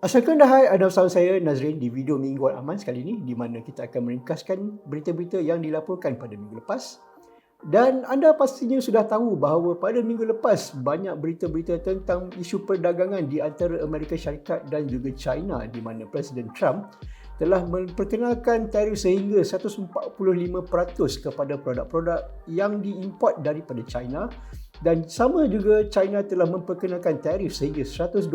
Asalkan dah hai, ada bersama saya Nazrin di video Mingguan Aman sekali ini di mana kita akan meringkaskan berita-berita yang dilaporkan pada minggu lepas. Dan anda pastinya sudah tahu bahawa pada minggu lepas banyak berita-berita tentang isu perdagangan di antara Amerika Syarikat dan juga China di mana Presiden Trump telah memperkenalkan tarif sehingga 145% kepada produk-produk yang diimport daripada China dan sama juga China telah memperkenalkan tarif sehingga 125%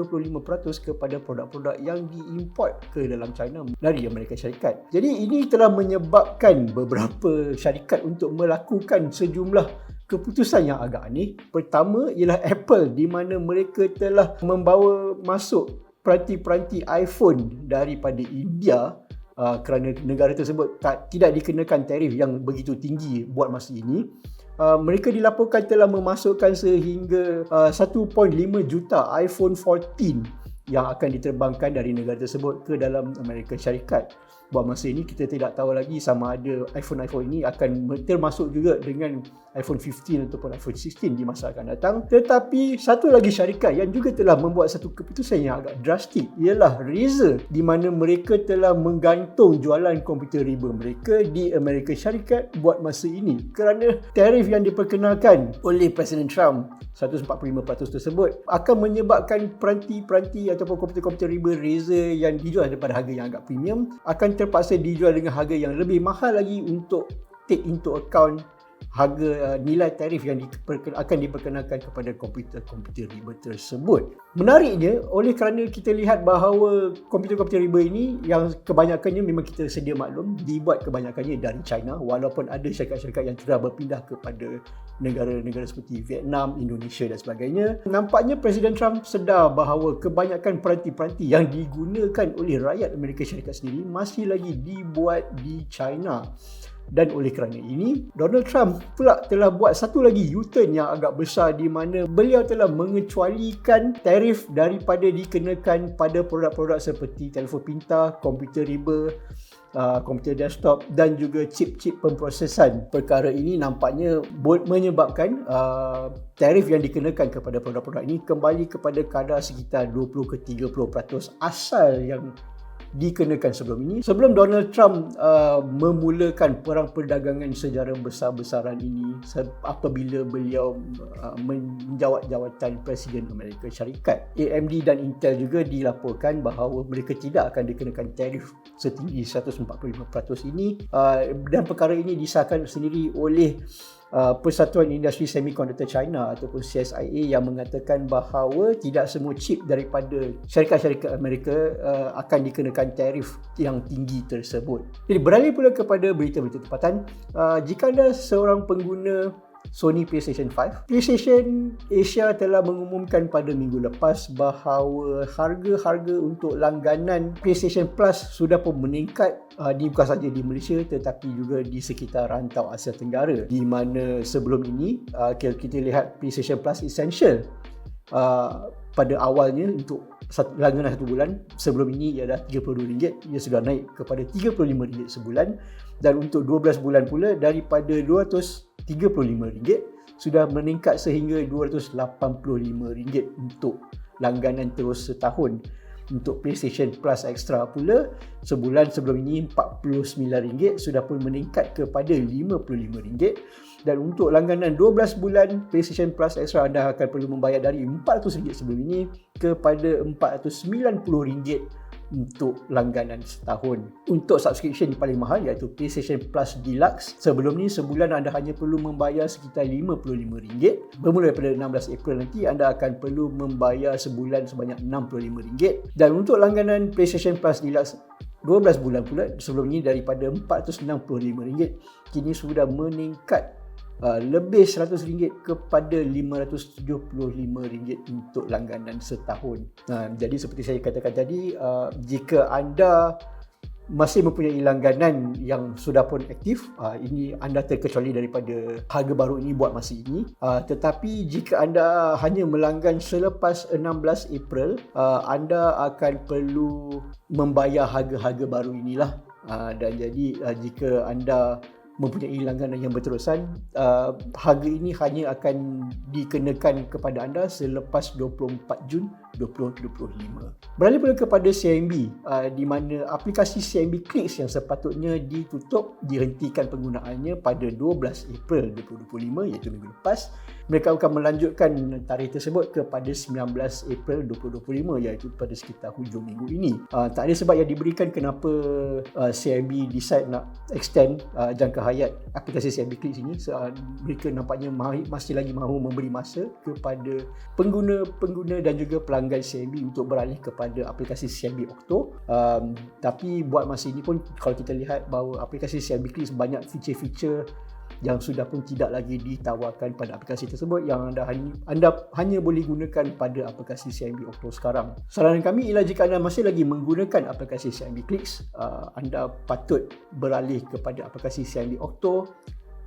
kepada produk-produk yang diimport ke dalam China dari Amerika Syarikat. Jadi ini telah menyebabkan beberapa syarikat untuk melakukan sejumlah keputusan yang agak aneh. Pertama ialah Apple di mana mereka telah membawa masuk peranti-peranti iPhone daripada India uh, kerana negara tersebut tak, tidak dikenakan tarif yang begitu tinggi buat masa ini uh, mereka dilaporkan telah memasukkan sehingga uh, 1.5 juta iPhone 14 yang akan diterbangkan dari negara tersebut ke dalam Amerika Syarikat buat masa ini kita tidak tahu lagi sama ada iPhone-iPhone ini akan termasuk juga dengan iPhone 15 ataupun iPhone 16 di masa akan datang. Tetapi satu lagi syarikat yang juga telah membuat satu keputusan yang agak drastik ialah Razer di mana mereka telah menggantung jualan komputer riba mereka di Amerika Syarikat buat masa ini kerana tarif yang diperkenalkan oleh Presiden Trump 145% tersebut akan menyebabkan peranti-peranti ataupun komputer-komputer riba Razer yang dijual daripada harga yang agak premium akan terpaksa dijual dengan harga yang lebih mahal lagi untuk take into account harga uh, nilai tarif yang diperken, akan diperkenalkan kepada komputer-komputer riba tersebut. Menariknya, oleh kerana kita lihat bahawa komputer-komputer riba ini yang kebanyakannya memang kita sedia maklum dibuat kebanyakannya dari China walaupun ada syarikat-syarikat yang telah berpindah kepada negara-negara seperti Vietnam, Indonesia dan sebagainya. Nampaknya Presiden Trump sedar bahawa kebanyakan peranti-peranti yang digunakan oleh rakyat Amerika Syarikat sendiri masih lagi dibuat di China. Dan oleh kerana ini, Donald Trump pula telah buat satu lagi U-turn yang agak besar di mana beliau telah mengecualikan tarif daripada dikenakan pada produk-produk seperti telefon pintar, komputer riba, uh, komputer desktop dan juga chip-chip pemprosesan. Perkara ini nampaknya menyebabkan uh, tarif yang dikenakan kepada produk-produk ini kembali kepada kadar sekitar 20 ke 30% asal yang dikenakan sebelum ini. Sebelum Donald Trump uh, memulakan perang perdagangan secara besar-besaran ini apabila beliau uh, menjawat jawatan Presiden Amerika Syarikat. AMD dan Intel juga dilaporkan bahawa mereka tidak akan dikenakan tarif setinggi 145% ini uh, dan perkara ini disahkan sendiri oleh Uh, Persatuan Industri Semiconductor China ataupun CSIA yang mengatakan bahawa tidak semua chip daripada syarikat-syarikat Amerika uh, akan dikenakan tarif yang tinggi tersebut. Jadi beralih pula kepada berita-berita tempatan, uh, jika anda seorang pengguna Sony PlayStation 5. PlayStation Asia telah mengumumkan pada minggu lepas bahawa harga-harga untuk langganan PlayStation Plus sudah pun meningkat. Uh, di bukan saja di Malaysia tetapi juga di sekitar rantau Asia Tenggara. Di mana sebelum ini uh, kita lihat PlayStation Plus Essential uh, pada awalnya untuk satu, langganan satu bulan sebelum ini ia dah RM32 ia sudah naik kepada RM35 sebulan dan untuk 12 bulan pula daripada 200 RM35 sudah meningkat sehingga RM285 untuk langganan terus setahun. Untuk PlayStation Plus Extra pula, sebulan sebelum ini RM49 sudah pun meningkat kepada RM55. Dan untuk langganan 12 bulan PlayStation Plus Extra anda akan perlu membayar dari RM400 sebelum ini kepada RM490 untuk langganan setahun. Untuk subscription yang paling mahal iaitu PlayStation Plus Deluxe. Sebelum ni sebulan anda hanya perlu membayar sekitar RM55. Bermula daripada 16 April nanti anda akan perlu membayar sebulan sebanyak RM65. Dan untuk langganan PlayStation Plus Deluxe 12 bulan pula sebelum ni daripada RM465 kini sudah meningkat uh, lebih RM100 kepada RM575 untuk langganan setahun. Uh, jadi seperti saya katakan tadi, uh, jika anda masih mempunyai langganan yang sudah pun aktif, uh, ini anda terkecuali daripada harga baru ini buat masa ini. Uh, tetapi jika anda hanya melanggan selepas 16 April, uh, anda akan perlu membayar harga-harga baru inilah. Uh, dan jadi uh, jika anda mempunyai langganan yang berterusan, uh, harga ini hanya akan dikenakan kepada anda selepas 24 Jun 2025. Beralih pula kepada CMB, uh, di mana aplikasi CMB Clicks yang sepatutnya ditutup, dihentikan penggunaannya pada 12 April 2025 iaitu minggu lepas. Mereka akan melanjutkan tarikh tersebut kepada 19 April 2025 iaitu pada sekitar hujung minggu ini. Uh, tak ada sebab yang diberikan kenapa uh, CMB decide nak extend uh, jangka hayat aplikasi CMB Clicks ini. So, uh, mereka nampaknya masih lagi mahu memberi masa kepada pengguna-pengguna dan juga pelanggan CMB untuk beralih kepada aplikasi CMB Octo. Um, tapi buat masa ini pun kalau kita lihat bahawa aplikasi CMB Clicks banyak feature-feature yang sudah pun tidak lagi ditawarkan pada aplikasi tersebut yang anda hanya, anda hanya boleh gunakan pada aplikasi CIMB Octo sekarang. Saranan kami ialah jika anda masih lagi menggunakan aplikasi CIMB Clicks, uh, anda patut beralih kepada aplikasi CIMB Octo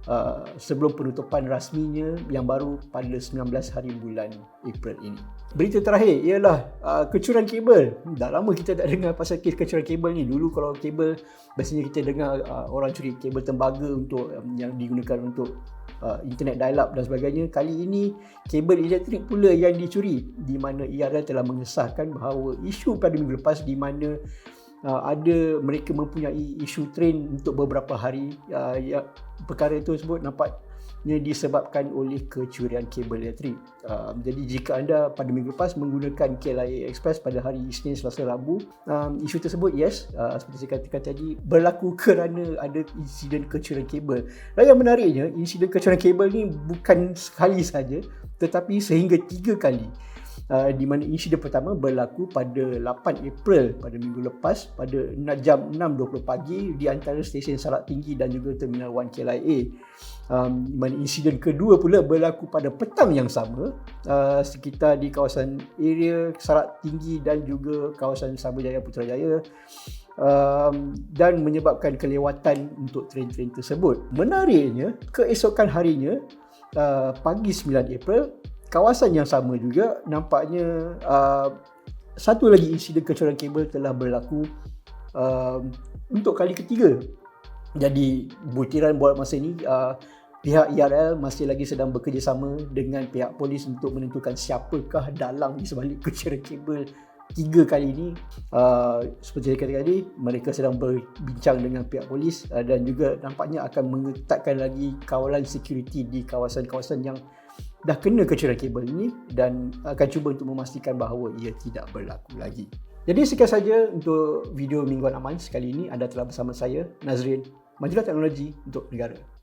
uh, sebelum penutupan rasminya yang baru pada 19 hari bulan April ini. Berita terakhir ialah uh, kecurangan kabel. Hmm, dah lama kita tak dengar pasal kes kecurangan kabel ni. Dulu kalau kabel biasanya kita dengar uh, orang curi kabel tembaga untuk um, yang digunakan untuk uh, internet dial-up dan sebagainya. Kali ini kabel elektrik pula yang dicuri di mana IRL telah mengesahkan bahawa isu pada minggu lepas di mana uh, ada mereka mempunyai isu train untuk beberapa hari uh, ya, perkara itu sebut nampak yang disebabkan oleh kecurian kabel elektrik. Um, jadi jika anda pada minggu lepas menggunakan KLIA Express pada hari Isnin, Selasa, Rabu, um, isu tersebut yes, uh, seperti saya katakan tadi, berlaku kerana ada insiden kecurian kabel. Dan yang menariknya, insiden kecurian kabel ni bukan sekali saja, tetapi sehingga tiga kali. Uh, di mana insiden pertama berlaku pada 8 April pada minggu lepas pada jam 6.20 pagi di antara stesen Salak Tinggi dan juga Terminal 1 KLIA. Um, di mana insiden kedua pula berlaku pada petang yang sama uh, sekitar di kawasan area Salak Tinggi dan juga kawasan Sabujaya Putrajaya um, dan menyebabkan kelewatan untuk train-train tersebut. Menariknya, keesokan harinya uh, pagi 9 April kawasan yang sama juga nampaknya uh, satu lagi insiden kecoran kabel telah berlaku uh, untuk kali ketiga. Jadi butiran buat masa ini uh, pihak IRL masih lagi sedang bekerjasama dengan pihak polis untuk menentukan siapakah dalang di sebalik kecoran kabel tiga kali ini uh, seperti saya katakan tadi mereka sedang berbincang dengan pihak polis uh, dan juga nampaknya akan mengetatkan lagi kawalan security di kawasan-kawasan yang dah kena kecurian kabel ini dan akan cuba untuk memastikan bahawa ia tidak berlaku lagi. Jadi sekian saja untuk video Mingguan Aman sekali ini. Anda telah bersama saya, Nazrin, Majalah Teknologi untuk Negara.